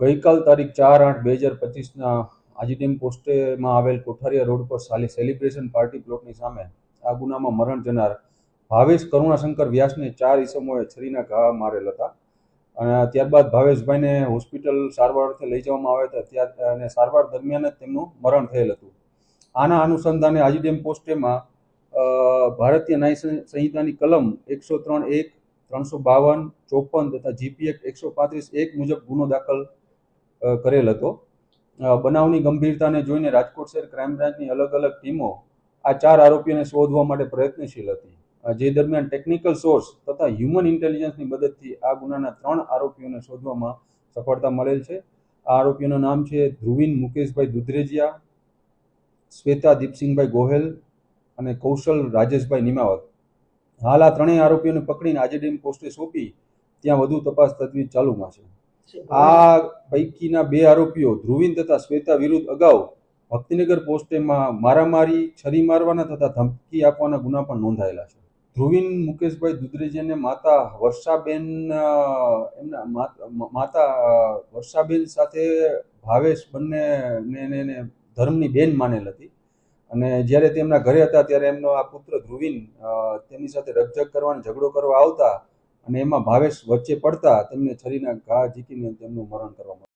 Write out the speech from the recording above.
ગઈકાલ તારીખ ચાર આઠ બે હજાર પચીસના આજીડેમ પોસ્ટેમાં આવેલ કોઠારિયા રોડ પર સાલી સેલિબ્રેશન પાર્ટી પ્લોટની સામે આ ગુનામાં મરણ જનાર ભાવેશ કરુણાશંકર વ્યાસને ચાર ઈસમોએ છરીના ઘા મારેલ હતા. અને ત્યારબાદ ભાવેશભાઈને હોસ્પિટલ સારવાર અર્થે લઈ જવામાં આવ્યા હતા. ત્યાં અને સારવાર દરમિયાન જ તેમનું મરણ થયેલ હતું. આના અનુસંધાને આજીડેમ પોસ્ટેમાં ભારતીય ન્યાય સંહિતાની કલમ એકસો ત્રણ એક, ત્રણસો બાવન, ચોપન તથા જીપીએક એકસો પાંત્રીસ એક મુજબ ગુનો દાખલ કરેલ હતો. બનાવની ગંભીરતાને જોઈને રાજકોટ શહેર ક્રાઇમ બ્રાન્ચની અલગ અલગ ટીમો આ ચાર આરોપીઓને શોધવા માટે પ્રયત્નશીલ હતી. જે દરમિયાન ટેકનિકલ સોર્સ તથા હ્યુમન ઇન્ટેલિજન્સની મદદથી આ ગુનાના ત્રણ આરોપીઓને શોધવામાં સફળતા મળેલ છે. આ આરોપીઓનું નામ છે ધ્રુવીન મુકેશભાઈ દુધરેજિયા, શ્વેતા દીપસિંહભાઈ ગોહેલ અને કૌશલ રાજેશભાઈ નિમાવત. હાલ આ ત્રણેય આરોપીઓને પકડીને આજે ડેમ પોસ્ટે સોંપી ત્યાં વધુ તપાસ તજવીજ ચાલુમાં છે. આ પૈકીના બે આરોપીઓ, ધ્રુવીન તથા શ્વેતા વિરુદ્ધ અગાઉ ભક્તિનગર પોસ્ટેમાં મારામારી, છરી મારવાના તથા ધમકી આપવાના ગુના પણ નોંધાયેલા છે. ધ્રુવીન મુકેશભાઈ દુધરેજિયાને માતા વર્ષાબેન એમના માતા વર્ષાબેન સાથે ભાવેશ બંને ને ધર્મની બેન માનેલ હતી. અને જ્યારે તેમના ઘરે હતા ત્યારે એમનો આ પુત્ર ધ્રુવીન તેમની સાથે રકઝક કરવાનો ઝઘડો કરવા આવતા અને એમાં ભાવેશ વચ્ચે પડતા તેમને છરીના ઘા ઝીકીને તેમનું મરણ કરવામાં.